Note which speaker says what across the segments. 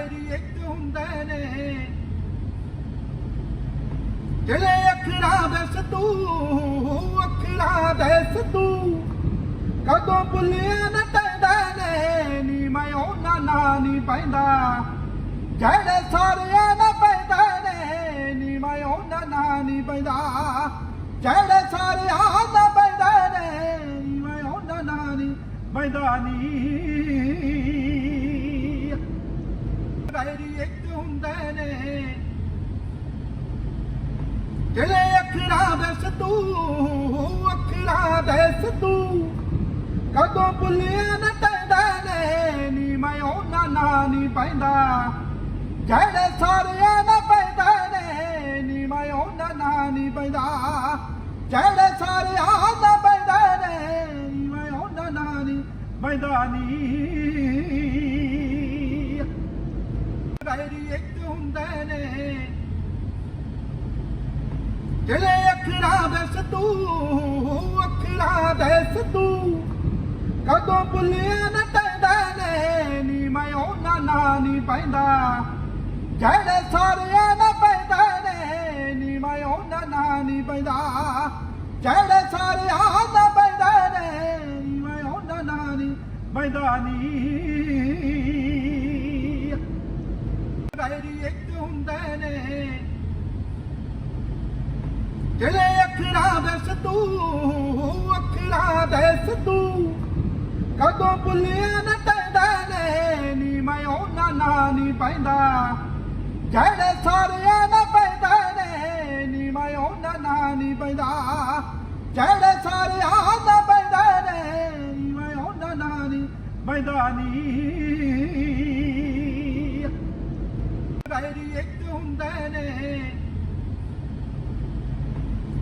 Speaker 1: Very ਹੁੰਦੇ ਨੇ। ਜਿਹੜੇ ਅੱਖਰਾਂ ਦੇ ਸਤੂ ਅੱਖਰਾਂ ਦੇ ਸਤੂ ਕਦੋਂ ਬੁੱਲਿਆ ਨਾ ਟੈਂਦਾ ਨੇ। ਨੀ ਮੈਂ ਉਹਨਾਂ ਨਾਲ ਨਹੀਂ ਪੈਂਦਾ, ਜਿਹੜੇ ਸਾਰਿਆਂ ਨਾਲ ਪੈਂਦਾ ਨੇ। ਨੀ ਮੈਂ ਉਹਨਾਂ ਨਾਲ ਨਹੀਂ ਪੈਂਦਾ, ਜਿਹੜੇ ਸਾਰਿਆਂ ਨਾ ਪੈਂਦਾ ਨੇ। ਨੀ ਮੈਂ ਉਹਨਾਂ ਨਾਲ ਨਹੀਂ ਪੈਂਦਾ ਨਹੀਂ ਵੈਰੀ ਇੱਕ ਹੁੰਦੇ ਨੇ। ਜਿਹੜੇ ਅੱਖਰਾਂ ਦੇ ਸਤੂ ਅੱਖਰਾਂ ਦੇ ਸਤੂ ਕਦੋਂ ਬੁੱਲਿਆ ਨਾ ਟੈਂਦਾ ਨੇ। ਨੀ ਮੈਂ ਉਹਨਾਂ ਨਾਲ ਨਹੀਂ ਪੈਂਦਾ। ਜਿਹੜੇ ਸਾਰਿਆਂ ਨਾ ਪੈਂਦਾ ਨੇ, ਨੀ ਮੈਂ ਉਹਨਾਂ ਨਾਲ ਨਹੀਂ ਪੈਂਦਾ। ਜਿਹੜੇ ਸਾਰਿਆਂ ਨਾ ਪੈਂਦਾ ਨੇ, ਨੀ ਮੈਂ ਉਹਨਾਂ ਨਾਲ ਨਹੀਂ ਪੈਂਦਾ ਨਹੀਂ ਵੈਰੀ ਇੱਕ ਹੁੰਦੇ ਨੇ। ਜਿਹੜੇ ਅੱਖਰਾਂ ਦੇ ਸਤੂ ਅੱਖਰਾਂ ਦੇ ਸਤੂ ਕਦੋਂ ਬੁੱਲਿਆ ਨਾ ਟੈਂਦਾ ਨੇ। ਨੀ ਮੈਂ ਉਹਨਾਂ ਨਾਲ ਨਹੀਂ ਪੈਂਦਾ, ਜਿਹੜੇ ਸਾਰਿਆਂ ਨਾ ਪੈਂਦਾ ਨੇ। ਨੀ ਮੈਂ ਉਹਨਾਂ ਨਾਲ ਨਹੀਂ ਪੈਂਦਾ, ਜਿਹੜੇ ਸਾਰਿਆਂ ਨਾ ਪੈਂਦਾ ਨੇ। ਨੀ ਮੈਂ ਉਹਨਾਂ ਨਾਲ ਨਹੀਂ ਪੈਂਦਾ ਨਹੀਂ ਵੈਰੀ ਇੱਕ ਹੁੰਦੇ ਨੇ ਜਿਹੜੇ ਅੱਖਰਾਂ ਦੇ ਸਤੂ ਅੱਖਰਾਂ ਦੇ ਸਤੂ ਕਦੋਂ ਬੁੱਲਿਆ ਨਾ ਟੈਂਦਾ ਨੇ, ਨੀ ਮੈਂ ਉਹਨਾਂ ਨਾਲ ਨਹੀਂ ਪੈਂਦਾ, ਜਿਹੜੇ ਸਾਰਿਆਂ ਨਾਲ ਪੈਂਦਾ ਨੇ, ਨੀ ਮੈਂ ਉਹਨਾਂ ਨਾਲ ਨਹੀਂ ਪੈਂਦਾ, ਜਿਹੜੇ ਸਾਰਿਆਂ ਨਾ ਪੈਂਦਾ, ਨੇ ਨੀ ਮੈਂ ਉਹਨਾਂ ਨਾਲ ਨਹੀਂ ਪੈਂਦਾ ਨਹੀਂ ਵੈਰੀ ਇੱਕ ਹੁੰਦੇ ਨੇ।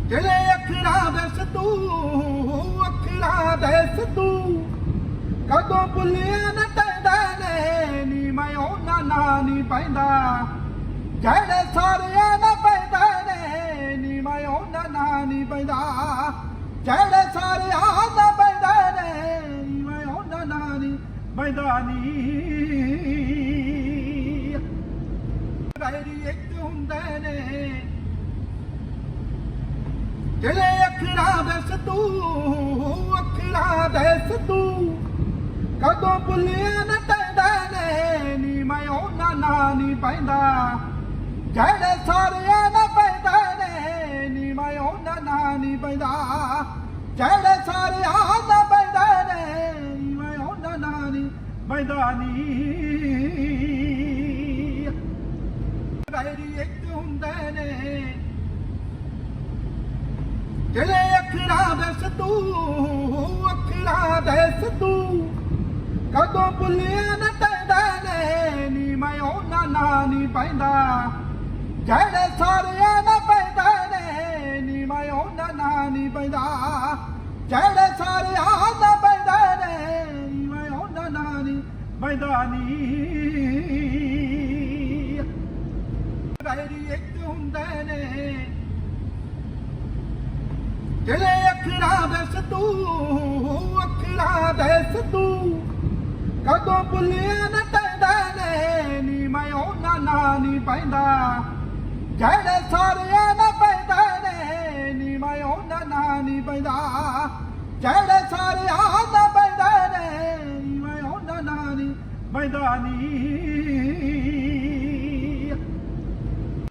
Speaker 1: ਜਿਹੜੇ ਅੱਖਰਾਂ ਦੇ ਸਤੂ ਅੱਖਰਾਂ ਦੇ ਸਤੂ ਕਦੋਂ ਬੁੱਲਿਆ ਨਾ ਟੈਂਦਾ ਨੇ। ਨੀ ਮੈਂ ਉਹਨਾਂ ਨਾਲ ਨਹੀਂ ਪੈਂਦਾ। ਜਿਹੜੇ ਸਾਰਿਆਂ ਨਾ ਪੈਂਦਾ ਨੇ, ਨੀ ਮੈਂ ਉਹਨਾਂ ਨਾਲ ਨਹੀਂ ਪੈਂਦਾ। ਜਿਹੜੇ ਸਾਰਿਆਂ ਨਾ ਪੈਂਦਾ ਨੇ, ਨੀ ਮੈਂ ਉਹਨਾਂ ਨਾਲ ਨਹੀਂ ਪੈਂਦਾ ਨਹੀਂ ਵੈਰੀ ਇੱਕ ਹੁੰਦੇ ਨੇ। ਜਿਹੜੇ ਅੱਖਰਾਂ ਦੇ ਸਤੂ ਅੱਖਰਾਂ ਦੇ ਸਤੂ ਕਦੋਂ ਬੁੱਲਿਆ ਨਾ ਟੈਂਦਾ ਨੇ, ਨੀ ਮੈਂ ਉਹਨਾਂ ਨਾਲ ਨਹੀਂ ਪੈਂਦਾ। ਜਿਹੜੇ ਸਾਰਿਆਂ ਨਾਲ ਪੈਂਦਾ ਨੇ, ਨੀ ਮੈਂ ਉਹਨਾਂ ਨਾਲ ਨਹੀਂ ਪੈਂਦਾ। ਜਿਹੜੇ ਸਾਰਿਆਂ ਨਾ ਪੈਂਦਾ ਨੇ, ਨੀ ਮੈਂ ਉਹਨਾਂ ਨਾਲ ਨਹੀਂ ਪੈਂਦਾ ਨਹੀਂ ਵੈਰੀ ਇੱਕ ਹੁੰਦੇ ਨੇ। ਜਿਹੜੇ ਅੱਖਰਾਂ ਦੇ ਸਤੂ ਅੱਖਰਾਂ ਦੇ ਸਤੂ ਕਦੋਂ ਬੁੱਲਿਆ ਨਾ ਟੈਂਦਾ ਨੇ। ਨੀ ਮੈਂ ਉਹਨਾਂ ਨਾਲ ਨਹੀਂ ਪੈਂਦਾ। ਜਿਹੜੇ ਸਾਰਿਆਂ ਨਾ ਪੈਂਦਾ ਨੇ, ਨੀ ਮੈਂ ਉਹਨਾਂ ਨਾਲ ਨਹੀਂ ਪੈਂਦਾ। ਜਿਹੜੇ ਸਾਰਿਆਂ ਨੇ ਨੀ ਮੈਂ ਉਹਨਾਂ ਨਾਲ ਨਹੀਂ ਨੇ, ਨੀ ਮੈਂ ਉਹਨਾਂ ਨਾਲ ਨਹੀਂ ਪੈਂਦਾ ਸਾਰਿਆਂ ਨਾ ਪੈਂਦਾ ਨੇ। ਨੀ ਮੈਂ ਉਹਨਾਂ ਨਾਲ ਨੀ ਮੈਂ ਵੈਰੀ ਇੱਕ ਹੁੰਦੇ ਨੇ ਜਿਹੜੇ ਅੱਖਰਾਂ ਦੇ ਸਤੂ ਅੱਖਰਾਂ ਦੇ ਸਤੂ ਕਦੋਂ ਬੁੱਲਿਆ ਨਾ ਟੈਂਦਾ ਨੇ ਨੀ ਮੈਂ ਉਹਨਾਂ ਨਾਲ ਨਹੀਂ ਪੈਂਦਾ, ਜਿਹੜੇ ਸਾਰਿਆਂ ਨਾ ਪੈਂਦਾ ਨੇ, ਨੀ ਮੈਂ ਉਹਨਾਂ ਨਾਲ ਨਹੀਂ ਪੈਂਦਾ ਜਿਹੜੇ ਸਾਰਿਆਂ ਨਾ ਪੈਂਦਾ, ਨੇ ਨੀ ਮੈਂ ਉਹਨਾਂ ਨਾਲ ਪੈਂਦਾ ਨੇ ਨੀ ਮੈਂ ਉਹਨਾਂ ਨਾਲ ਨਹੀਂ ਪੈਂਦਾ ਸਾਰਿਆਂ ਨਾ। ਪੈਂਦਾ ਨੇ ਨੀ ਮੈਂ ਉਹਨਾਂ ਨਾਲ ਨੀ ਮੈਂ